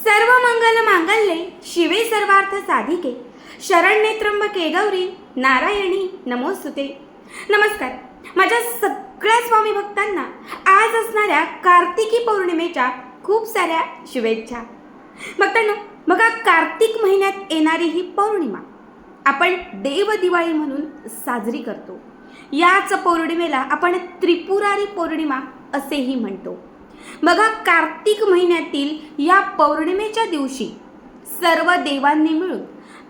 सर्व मंगल मांगल्ये शिवे सर्वार्थ साधिके. शरण्ये त्र्यंबके गौरी नारायणी नमोस्तुते. नमस्कार. माझ्या सगळ्या स्वामी भक्तांना आज असणाऱ्या कार्तिकी पौर्णिमेच्या खूप साऱ्या शुभेच्छा. भक्तांना बघा कार्तिक महिन्यात येणारी ही पौर्णिमा आपण देव दिवाळी म्हणून साजरी करतो. याच पौर्णिमेला आपण त्रिपुरारी पौर्णिमा असेही म्हणतो. बघा कार्तिक महिन्यातील या पौर्णिमेच्या दिवशी सर्व देवांनी मिळून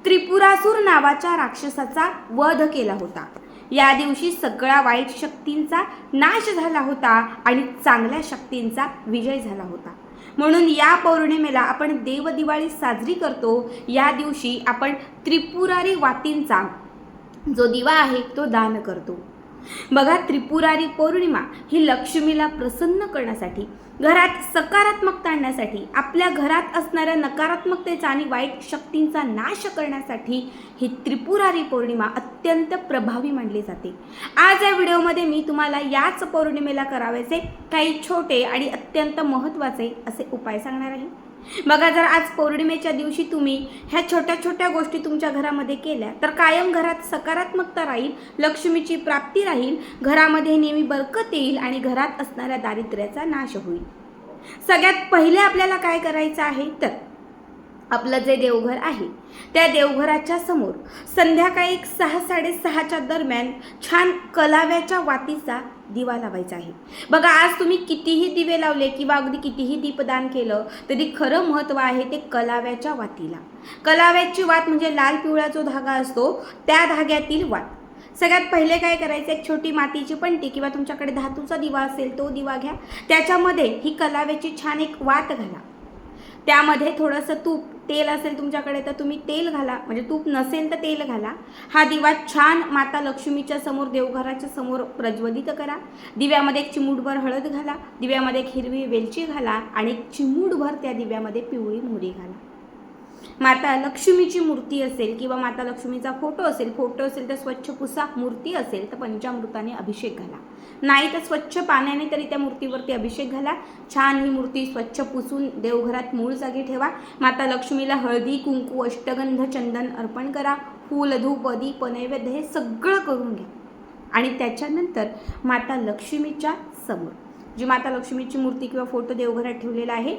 त्रिपुरासूर नावाच्या राक्षसाचा वध केला होता. या दिवशी सगळ्या वाईट शक्तींचा नाश झाला होता आणि चांगल्या शक्तींचा विजय झाला होता. म्हणून या पौर्णिमेला आपण देवदिवाळी साजरी करतो. या दिवशी आपण त्रिपुरारी वातींचा जो दिवा आहे तो दान करतो. बघा त्रिपुरारी पौर्णिमा ही लक्ष्मीला प्रसन्न करण्यासाठी घरात सकारात्मकता आणण्यासाठी आपल्या घरात असणाऱ्या नकारात्मकतेचा आणि वाईट शक्तींचा नाश करण्यासाठी ही त्रिपुरारी पौर्णिमा अत्यंत प्रभावी मानली जाते. आज या व्हिडिओमध्ये मी तुम्हाला याच पौर्णिमेला करावायचे काही छोटे आणि अत्यंत महत्त्वाचे असे उपाय सांगणार आहे. बघा जर आज पौर्णिमेच्या दिवशी तुम्ही ह्या छोट्या छोट्या गोष्टी तुमच्या घरामध्ये केल्या तर कायम घरात सकारात्मकता राहील लक्ष्मीची प्राप्ती राहील घरामध्ये नेहमी बरकत येईल आणि घरात असणाऱ्या दारिद्र्याचा नाश होईल. सगळ्यात पहिले आपल्याला काय करायचं आहे? तर आपलं जे देवघर आहे त्या देवघराच्या समोर संध्याकाळी एक सहा साडेसहाच्या दरम्यान छान कलाव्याच्या वातीचा दिवा लावायचा आहे. बघा आज तुम्ही कितीही दिवे लावले किंवा अगदी कितीही दीपदान केलं तरी खरं महत्त्व आहे ते कलाव्याच्या वातीला. कलाव्याची वात म्हणजे लाल पिवळा जो धागा असतो त्या धाग्यातील वात. सगळ्यात पहिले काय करायचं एक छोटी मातीची पणती किंवा तुमच्याकडे धातूचा दिवा असेल तो दिवा घ्या. त्याच्यामध्ये ही कलाव्याची छान एक वात घाला. त्यामध्ये थोडंसं तूप तेल असेल तुमच्याकडे तर तुम्ही तेल घाला. म्हणजे तूप नसेल तर तेल घाला. हा दिवा छान माता लक्ष्मीच्या समोर देवघराच्या समोर प्रज्वलित करा. दिव्यामध्ये एक चिमूटभर हळद घाला. दिव्यामध्ये एक हिरवी वेलची घाला आणि एक चिमूटभर त्या दिव्यामध्ये पिवळी मोहरी घाला. माता लक्ष्मीची मूर्ती असेल किंवा माता लक्ष्मीचा फोटो असेल फोटो असेल तर स्वच्छ पुसा मूर्ती असेल तर पंचामृताने अभिषेक घाला. नाही तर स्वच्छ पाण्याने तरी त्या मूर्तीवरती अभिषेक घाला. छान ही मूर्ती स्वच्छ पुसून देवघरात मूळ जागी ठेवा. माता लक्ष्मीला हळदी कुंकू अष्टगंध चंदन अर्पण करा. फूल धूप दीप नैवेद्य हे सगळं करून घ्या. आणि त्याच्यानंतर माता लक्ष्मीच्या समोर. जी माता लक्ष्मीची मूर्ती किंवा फोटो देवघरात ठेवलेला आहे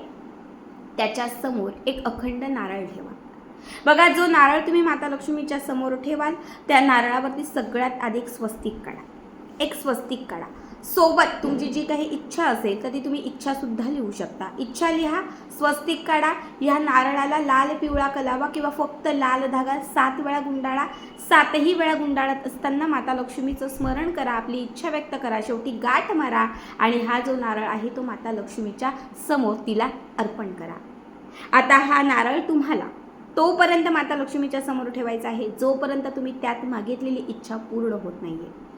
त्याच्यासमोर एक अखंड नारळ ठेवा. बघा जो नारळ तुम्ही माता लक्ष्मीच्या समोर ठेवाल त्या नारळावरती सगळ्यात आधी एक स्वस्तिक काढा. एक स्वस्तिक काढा. सोबत तुमची जी काही इच्छा असेल तर ती तुम्ही इच्छासुद्धा लिहू शकता. इच्छा लिहा स्वस्तिक काढा ह्या नारळाला लाल पिवळा कलावा किंवा फक्त लाल धागा सात वेळा गुंडाळा सातही वेळा गुंडाळत असताना माता लक्ष्मीचं स्मरण करा आपली इच्छा व्यक्त करा शेवटी गाठ मारा आणि हा जो नारळ आहे तो माता लक्ष्मीच्या समोर तिला अर्पण करा. आता हा नारळ तुम्हाला तोपर्यंत माता लक्ष्मीच्या समोर ठेवायचा आहे जोपर्यंत तुम्ही त्यात मागितलेली इच्छा पूर्ण होत नाही आहे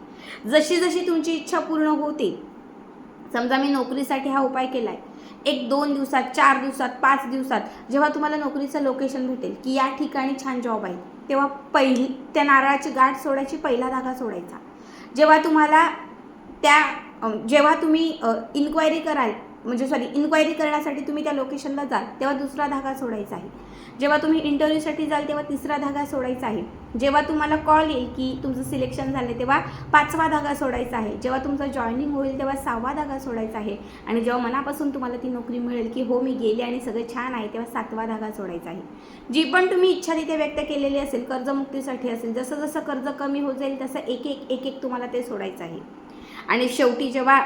जशी जशी तुमची इच्छा पूर्ण होते. समजा मी नोकरीसाठी हा उपाय केला आहे एक दोन दिवसात चार दिवसात पाच दिवसात जेव्हा तुम्हाला नोकरीचं लोकेशन भेटेल की या ठिकाणी छान जॉब आहे तेव्हा पहिली त्या नारळाची गाठ सोडायची पहिला धागा सोडायचा. जेव्हा तुम्हाला त्या जेव्हा तुम्ही इन्क्वायरी कराल म्हणजे सॉरी इन्क्वायरी करण्यासाठी तुम्ही त्या लोकेशनला जाल तेव्हा दुसरा धागा सोडायचा आहे. जेव्हा तुम्ही इंटरव्ह्यूसाठी जाल तेव्हा तिसरा धागा सोडायचा आहे. जेव्हा तुम्हाला कॉल येईल की तुमचं सिलेक्शन झालं तेव्हा पाचवा धागा सोडायचा आहे. जेव्हा तुमचं जॉईनिंग होईल तेव्हा सहावा धागा सोडायचा आहे. आणि जेव्हा मनापासून तुम्हाला ती नोकरी मिळेल की हो मी गेले आणि सगळं छान आहे तेव्हा सातवा धागा सोडायचा आहे. जी पण तुम्ही इच्छा तिथे व्यक्त केलेली असेल कर्जमुक्तीसाठी असेल जसं जसं कर्ज कमी होत जाईल तसं एक एक एक एक तुम्हाला ते सोडायचं आहे. आणि शेवटी जेव्हा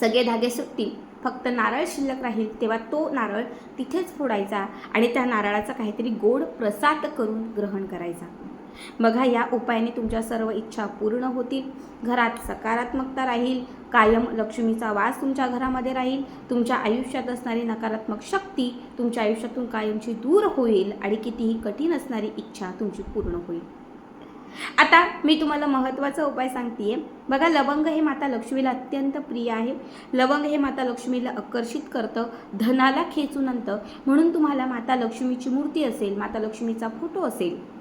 सगळे धागे सुटतील फक्त नारळ शिल्लक राहील तेव्हा तो नारळ तिथेच फोडायचा आणि त्या नारळाचा काहीतरी गोड प्रसाद करून ग्रहण करायचा. बघा या उपायाने तुमच्या सर्व इच्छा पूर्ण होतील. घरात सकारात्मकता राहील कायम लक्ष्मीचा वास तुमच्या घरामध्ये राहील तुमच्या आयुष्यात असणारी नकारात्मक शक्ती तुमच्या आयुष्यातून कायमची दूर होईल आणि कितीही कठीण असणारी इच्छा तुमची पूर्ण होईल. आता मी तुम्हाला महत्त्वाचा उपाय सांगतेय. बघा लवंग हे माता लक्ष्मीला अत्यंत प्रिय आहे. लवंग हे माता लक्ष्मीला आकर्षित करतं धनाला खेचून आणतं. म्हणून तुम्हाला माता लक्ष्मीची मूर्ती असेल माता लक्ष्मीचा फोटो असेल.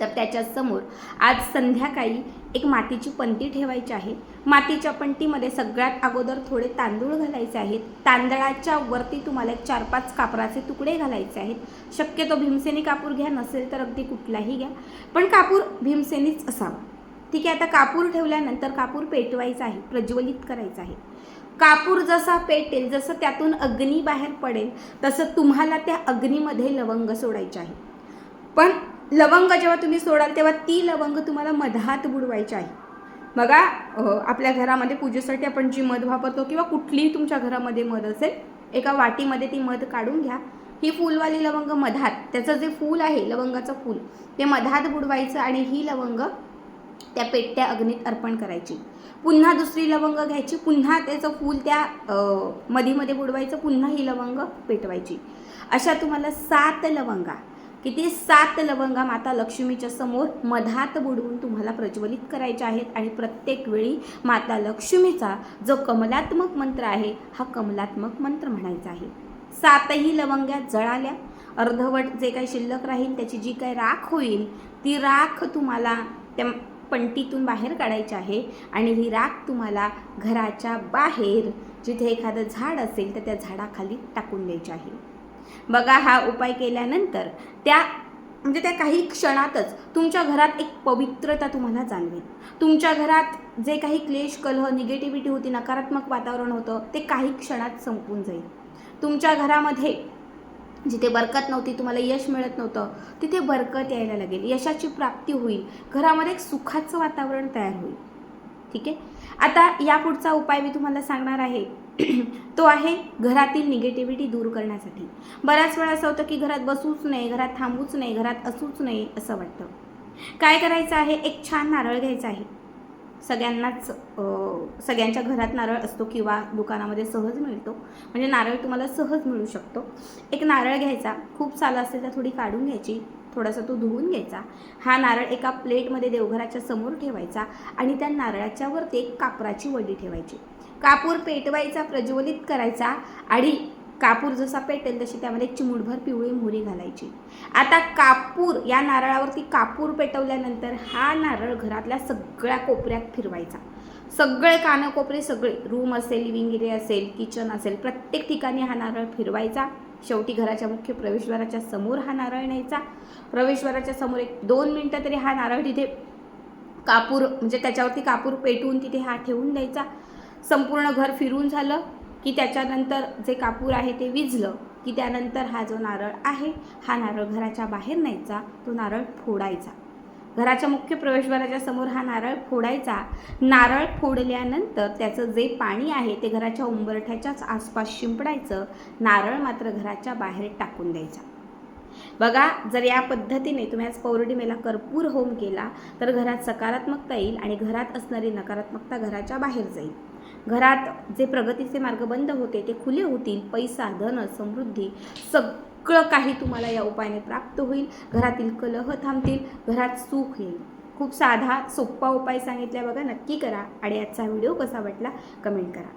तर त्याच्यासमोर आज संध्याकाळी एक मातीची पंती ठेवायची आहे. मातीच्या पंटीमध्ये सगळ्यात अगोदर थोडे तांदूळ घालायचे आहेत. तांदळाच्या वरती तुम्हाला एक चार पाच कापराचे तुकडे घालायचे आहेत. शक्यतो भीमसेनी कापूर घ्या नसेल तर अगदी कुठलाही घ्या. पण कापूर भीमसेनीच असावा. ठीक आहे आता कापूर ठेवल्यानंतर कापूर पेटवायचा आहे प्रज्वलित करायचा आहे. कापूर जसा पेटेल जसं त्यातून अग्नी बाहेर पडेल तसं तुम्हाला त्या अग्नीमध्ये लवंग सोडायचे आहे. पण लवंग जेव्हा तुम्ही सोडाल तेव्हा ती लवंग तुम्हाला मधात बुडवायची आहे. बघा आपल्या घरामध्ये पूजेसाठी आपण जी मध वापरतो किंवा कुठलीही तुमच्या घरामध्ये मध असेल एका वाटीमध्ये ती मध काढून घ्या. ही फुलवाली लवंग मधात त्याचं जे फूल आहे लवंगाचं फूल ते मधात बुडवायचं आणि ही लवंग त्या पेटत्या अग्नीत अर्पण करायची. पुन्हा दुसरी लवंग घ्यायची पुन्हा त्याचं फूल त्या मधीमध्ये बुडवायचं पुन्हा ही लवंग पेटवायची. अशा तुम्हाला सात लवंगा किती सात लवंगा माता लक्ष्मीच्या समोर मधात बुडवून तुम्हाला प्रज्वलित करायच्या आहेत. आणि प्रत्येक वेळी माता लक्ष्मीचा जो कमलात्मक मंत्र आहे हा कमलात्मक मंत्र म्हणायचा आहे. सातही लवंग्या जळाल्या. अर्धवट जे काही शिल्लक राहील त्याची जी काही राख होईल ती राख तुम्हाला त्या पंटीतून बाहेर काढायची आहे. आणि ही राख तुम्हाला घराच्या बाहेर जिथे एखादं झाड असेल तर त्या झाडाखाली टाकून द्यायची आहे. बघा हा उपाय केल्यानंतर त्या म्हणजे त्या काही क्षणातच तुमच्या घरात एक पवित्रता तुम्हाला जाणवेल. तुमच्या घरात जे काही क्लेश कलह निगेटिव्हिटी होती नकारात्मक वातावरण होतं ते काही क्षणात संपून जाईल. तुमच्या घरामध्ये जिथे बरकत नव्हती तुम्हाला यश मिळत नव्हतं तिथे बरकत यायला लागेल. यशाची प्राप्ती होईल. घरामध्ये एक सुखाचं वातावरण तयार होईल. ठीक आहे? आता या पुढचा उपाय मी तुम्हाला सांगणार आहे. तो आहे घरातील निगेटिव्हिटी दूर करण्यासाठी. बऱ्याच वेळा असं होतं की घरात बसूच नाही घरात थांबूच नाही घरात असूच नाही असं वाटतं. काय करायचं आहे? एक छान नारळ घ्यायचा आहे. सगळ्यांनाच सगळ्यांच्या घरात नारळ असतो किंवा दुकानामध्ये सहज मिळतो. म्हणजे नारळ तुम्हाला सहज मिळू शकतो. एक नारळ घ्यायचा. खूप सालं असेल तर थोडी काढून घ्यायची. थोडासा तो धुवून घ्यायचा. हा नारळ एका प्लेटमध्ये देवघराच्या समोर ठेवायचा आणि त्या नारळाच्या वरती एक कापराची वडी ठेवायची. कापूर पेटवायचा प्रज्वलित करायचा आणि कापूर जसा पेटेल तशी त्यामध्ये एक चिमूटभर पिवळी मोहरी घालायची. आता कापूर या नारळावरती कापूर पेटवल्यानंतर हा नारळ घरातल्या सगळ्या कोपऱ्यात फिरवायचा. सगळे कानकोपरे सगळे रूम असेल लिव्हिंग एरिया असेल किचन असेल प्रत्येक ठिकाणी हा नारळ फिरवायचा. शेवटी घराच्या मुख्य प्रवेशद्वाराच्या समोर हा नारळ न्यायचा. प्रवेशद्वाराच्या समोर एक दोन मिनटं तरी हा नारळ तिथे कापूर म्हणजे त्याच्यावरती कापूर पेटवून तिथे हा ठेवून द्यायचा. संपूर्ण घर फिरून झालं की त्याच्यानंतर जे कापूर आहे ते विझलं की त्यानंतर हा जो नारळ आहे हा नारळ घराच्या बाहेर न्यायचा तो नारळ फोडायचा. घराच्या मुख्य प्रवेशद्वाराच्या समोर हा नारळ फोडायचा. नारळ फोडल्यानंतर त्याचं जे पाणी आहे ते घराच्या उंबरठ्याच्याच आसपास शिंपडायचं. नारळ मात्र घराच्या बाहेर टाकून द्यायचा. बघा जर या पद्धतीने तुम्ही आज पौर्णिमेला कर्पूर होम केला तर घरात सकारात्मकता येईल आणि घरात असणारी नकारात्मकता घराच्या बाहेर जाईल. घरात जे प्रगतीचे मार्ग बंद होते ते खुले होतील. पैसा धन समृद्धी सग सगळं काही तुम्हाला या उपायाने प्राप्त होईल. घरातील कलह थांबतील. घरात सुख येईल. खूप साधा सोप्पा उपाय सांगितला बघा. नक्की करा. आणि आजचा व्हिडिओ कसा वाटला कमेंट करा.